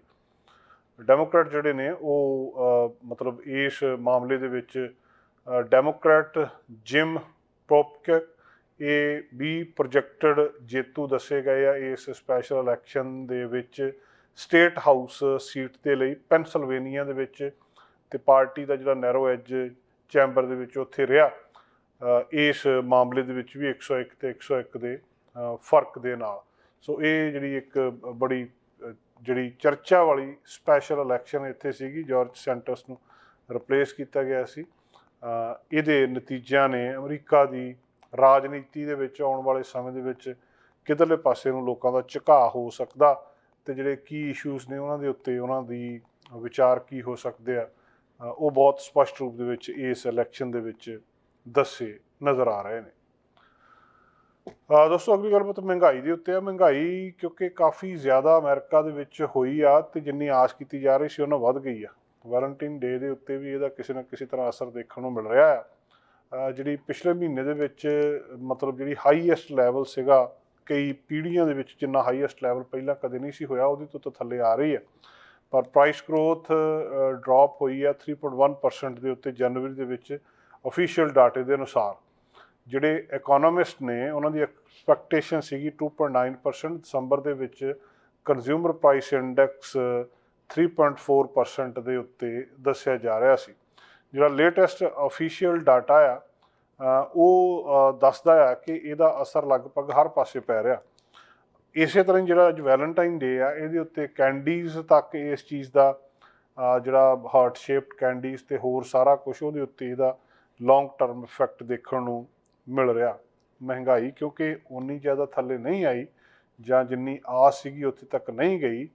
ਡੈਮੋਕ੍ਰੈਟ ਜਿਹੜੇ ਨੇ ਉਹ ਮਤਲਬ ਇਸ ਮਾਮਲੇ ਦੇ ਵਿੱਚ ਡੈਮੋਕ੍ਰੈਟ ਜਿਮ ਪ੍ਰੋਪਕ ਇਹ ਵੀ ਪ੍ਰੋਜੈਕਟਡ ਜੇਤੂ ਦੱਸੇ ਗਏ ਆ ਇਸ ਸਪੈਸ਼ਲ ਇਲੈਕਸ਼ਨ ਦੇ ਵਿੱਚ ਸਟੇਟ ਹਾਊਸ ਸੀਟ ਦੇ ਲਈ ਪੈਨਸਲਵੇਨੀਆ ਦੇ ਵਿੱਚ ਤੇ ਪਾਰਟੀ ਦਾ ਜਿਹੜਾ ਨੈਰੋ ਐਜ ਚੈਂਬਰ ਦੇ ਵਿੱਚ ਉੱਥੇ ਰਿਹਾ। ਇਸ ਮਾਮਲੇ ਦੇ ਵਿੱਚ ਵੀ 101 ਤੇ 101 ਦੇ ਫ਼ਰਕ ਦੇ ਨਾਲ। ਸੋ ਇਹ ਜਿਹੜੀ ਇੱਕ ਬੜੀ ਜਿਹੜੀ ਚਰਚਾ ਵਾਲੀ ਸਪੈਸ਼ਲ ਇਲੈਕਸ਼ਨ ਇੱਥੇ ਸੀਗੀ ਜਾਰਜ ਸੈਂਟਰਸ ਨੂੰ ਰਿਪਲੇਸ ਕੀਤਾ ਗਿਆ ਸੀ। ਇਹਦੇ ਨਤੀਜਿਆਂ ਨੇ ਅਮਰੀਕਾ ਦੀ ਰਾਜਨੀਤੀ ਦੇ ਵਿੱਚ ਆਉਣ ਵਾਲੇ ਸਮੇਂ ਦੇ ਵਿੱਚ ਕਿਧਰਲੇ ਪਾਸੇ ਨੂੰ ਲੋਕਾਂ ਦਾ ਝੁਕਾਅ ਹੋ ਸਕਦਾ ਤੇ ਜਿਹੜੇ ਕੀ ਇਸ਼ੂਜ਼ ਨੇ ਉਹਨਾਂ ਦੇ ਉੱਤੇ ਉਹਨਾਂ ਦੀ ਵਿਚਾਰ ਕੀ ਹੋ ਸਕਦੇ ਆ ਉਹ ਬਹੁਤ ਸਪਸ਼ਟ ਰੂਪ ਦੇ ਵਿੱਚ ਇਸ ਇਲੈਕਸ਼ਨ ਦੇ ਵਿੱਚ ਦੱਸੇ ਨਜ਼ਰ ਆ ਰਹੇ ਨੇ। ਆ ਦੋਸਤੋ, ਅਗਲੀ ਗੱਲਬਾਤ ਮਹਿੰਗਾਈ ਦੇ ਉੱਤੇ ਆ। ਮਹਿੰਗਾਈ ਕਿਉਂਕਿ ਕਾਫੀ ਜ਼ਿਆਦਾ ਅਮਰੀਕਾ ਦੇ ਵਿੱਚ ਹੋਈ ਆ ਤੇ ਜਿੰਨੀ ਆਸ ਕੀਤੀ ਜਾ ਰਹੀ ਸੀ, ਉਹਨਾਂ ਵੱਧ ਗਈ ਆ। ਵੈਲੈਂਟਾਈਨ ਡੇ ਦੇ ਉੱਤੇ ਵੀ ਇਹਦਾ ਕਿਸੇ ਨਾ ਕਿਸੇ ਤਰ੍ਹਾਂ ਅਸਰ ਦੇਖਣ ਨੂੰ ਮਿਲ ਰਿਹਾ ਆ। ਜਿਹੜੀ ਪਿਛਲੇ ਮਹੀਨੇ ਦੇ ਵਿੱਚ, ਮਤਲਬ ਜਿਹੜੀ ਹਾਈਐਸਟ ਲੈਵਲ ਸੀਗਾ, ਕਈ ਪੀੜ੍ਹੀਆਂ ਦੇ ਵਿੱਚ ਜਿੰਨਾ ਹਾਈਐਸਟ ਲੈਵਲ ਪਹਿਲਾਂ ਕਦੇ ਨਹੀਂ ਸੀ ਹੋਇਆ, ਉਹਦੇ ਤੋਂ ਤਾਂ ਥੱਲੇ ਆ ਰਹੀ ਹੈ। ਪਰ ਪ੍ਰਾਈਸ ਗਰੋਥ ਡ੍ਰੌਪ ਹੋਈ ਆ 3.1% ਦੇ ਉੱਤੇ ਜਨਵਰੀ ਦੇ ਵਿੱਚ ਅਫੀਸ਼ੀਅਲ ਡਾਟੇ ਦੇ ਅਨੁਸਾਰ। ਜਿਹੜੇ ਇਕਨੋਮਿਸਟ ਨੇ, ਉਹਨਾਂ ਦੀ ਐਕਸਪੈਕਟੇਸ਼ਨ ਸੀਗੀ 2.9% ਦਸੰਬਰ ਦੇ ਵਿੱਚ ਕੰਜ਼ਿਊਮਰ ਪ੍ਰਾਈਸ ਇੰਡੈਕਸ 3.4% ਦੇ ਉੱਤੇ ਦੱਸਿਆ ਜਾ ਰਿਹਾ ਸੀ। ਜਿਹੜਾ ਲੇਟੈਸਟ ਅਫੀਸ਼ੀਅਲ ਡਾਟਾ ਆ ਉਹ ਦੱਸਦਾ ਆ ਕਿ ਇਹਦਾ ਅਸਰ ਲਗਭਗ ਹਰ ਪਾਸੇ ਪੈ ਰਿਹਾ। ਇਸੇ ਤਰ੍ਹਾਂ ਹੀ ਜਿਹੜਾ ਅੱਜ ਵੈਲੈਂਟਾਈਨ ਡੇ ਆ, ਇਹਦੇ ਉੱਤੇ ਕੈਂਡੀਜ਼ ਤੱਕ ਇਸ ਚੀਜ਼ ਦਾ ਜਿਹੜਾ ਹਾਰਟ ਸ਼ੇਪਡ ਕੈਂਡੀਜ਼ ਤੇ ਹੋਰ ਸਾਰਾ ਕੁਝ ਉਹਦੇ ਉੱਤੇ ਇਹਦਾ ਲੌਂਗ ਟਰਮ ਇਫੈਕਟ ਦੇਖਣ ਨੂੰ ਮਿਲ ਰਿਹਾ। ਮਹਿੰਗਾਈ ਕਿਉਂਕਿ ਉਨੀ ਜ਼ਿਆਦਾ ਥੱਲੇ ਨਹੀਂ ਆਈ ਜਾਂ ਜਿੰਨੀ ਆਸ ਸੀਗੀ ਉੱਥੇ ਤੱਕ ਨਹੀਂ ਗਈ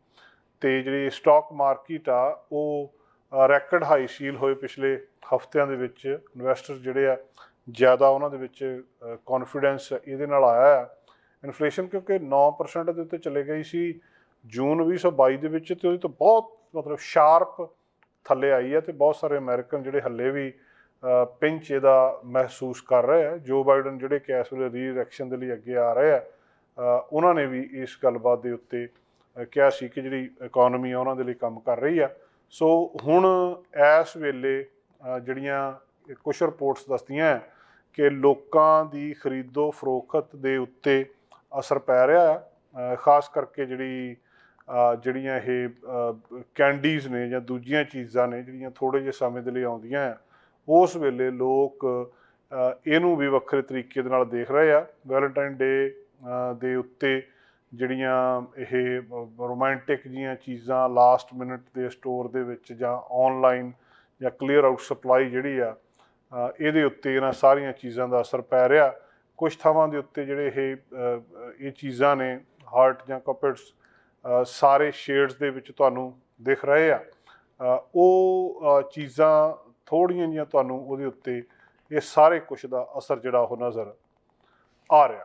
ਤੇ ਜਿਹੜੀ ਸਟਾਕ ਮਾਰਕੀਟ ਆ, ਉਹ ਰੈਕਡ ਹਾਈ ਸੀਲ ਹੋਏ ਪਿਛਲੇ ਹਫ਼ਤਿਆਂ ਦੇ ਵਿੱਚ ਇਨਵੈਸਟਰ ਜਿਹੜੇ ਆ, ਜ਼ਿਆਦਾ ਉਹਨਾਂ ਦੇ ਵਿੱਚ ਕੌਨਫੀਡੈਂਸ ਇਹਦੇ ਨਾਲ ਆਇਆ ਹੈ ਇਨਫਲੇਸ਼ਨ ਕਿਉਂਕਿ 9% ਦੇ ਉੱਤੇ ਚਲੇ ਗਈ ਸੀ, ਜੂਨ 2022 ਦੇ ਵਿੱਚ ਤੇ ਉਹਦੇ ਤੋਂ ਬਹੁਤ ਮਤਲਬ ਸ਼ਾਰਪ ਥੱਲੇ ਆਈ ਹੈ ਤੇ ਬਹੁਤ ਸਾਰੇ ਅਮਰੀਕਨ ਜਿਹੜੇ ਹੱਲੇ ਵੀ ਪਿੰਚ ਇਹਦਾ ਮਹਿਸੂਸ ਕਰ ਰਹੇ ਆ। ਜੋ ਬਾਈਡਨ ਜਿਹੜੇ ਕਿ ਇਸ ਵੇਲੇ ਰੀ-ਇਲੈਕਸ਼ਨ ਦੇ ਲਈ ਅੱਗੇ ਆ ਰਹੇ ਆ ਉਹਨਾਂ ਨੇ ਵੀ ਇਸ ਗੱਲਬਾਤ ਦੇ ਉੱਤੇ ਕਿਹਾ ਸੀ ਕਿ ਜਿਹੜੀ ਇਕਨੋਮੀ ਆ, ਉਹਨਾਂ ਦੇ ਲਈ ਕੰਮ ਕਰ ਰਹੀ ਆ। ਸੋ ਹੁਣ ਇਸ ਵੇਲੇ ਜਿਹੜੀਆਂ ਕੁਝ ਰਿਪੋਰਟਸ ਦੱਸਦੀਆਂ ਹੈ ਕਿ ਲੋਕਾਂ ਦੀ ਖਰੀਦੋ ਫਰੋਖਤ ਦੇ ਉੱਤੇ ਅਸਰ ਪੈ ਰਿਹਾ ਹੈ ਖਾਸ ਕਰਕੇ ਜਿਹੜੀ ਜਿਹੜੀਆਂ ਇਹ ਕੈਂਡੀਜ਼ ਨੇ ਜਾਂ ਦੂਜੀਆਂ ਚੀਜ਼ਾਂ ਨੇ ਜਿਹੜੀਆਂ ਥੋੜੇ ਜਿਹੇ ਸਮੇਂ ਦੇ ਲਈ ਆਉਂਦੀਆਂ ਹੈ, ਉਸ ਵੇਲੇ ਲੋਕ ਇਹਨੂੰ ਵੀ ਵੱਖਰੇ ਤਰੀਕੇ ਦੇ ਨਾਲ ਦੇਖ ਰਹੇ ਆ। ਵੈਲੈਂਟਾਈਨ ਡੇ ਦੇ ਉੱਤੇ ਜਿਹੜੀਆਂ ਇਹ ਰੋਮਾਂਟਿਕ ਜੀਆਂ ਚੀਜ਼ਾਂ ਲਾਸਟ ਮਿੰਟ ਦੇ ਸਟੋਰ ਦੇ ਵਿੱਚ ਜਾਂ ਆਨਲਾਈਨ ਜਾਂ ਕਲੀਅਰ ਆਊਟ ਸਪਲਾਈ ਜਿਹੜੀ ਆ ਇਹਦੇ ਉੱਤੇ ਇਹਨਾਂ ਸਾਰੀਆਂ ਚੀਜ਼ਾਂ ਦਾ ਅਸਰ ਪੈ ਰਿਹਾ। ਕੁਝ ਥਾਵਾਂ ਦੇ ਉੱਤੇ ਜਿਹੜੇ ਇਹ ਇਹ ਚੀਜ਼ਾਂ ਨੇ ਹਾਰਟ ਜਾਂ ਕਪਟਸ ਸਾਰੇ ਸ਼ੇਡਸ ਦੇ ਵਿੱਚ ਤੁਹਾਨੂੰ ਦਿਖ ਰਹੇ ਆ। ਉਹ ਚੀਜ਼ਾਂ ਥੋੜੀਆਂ ਜੀਆਂ ਤੁਹਾਨੂੰ ਉਹਦੇ ਉੱਤੇ ਇਹ ਸਾਰੇ ਕੁਝ ਦਾ ਅਸਰ ਜਿਹੜਾ ਉਹ ਨਜ਼ਰ ਆ ਰਿਹਾ।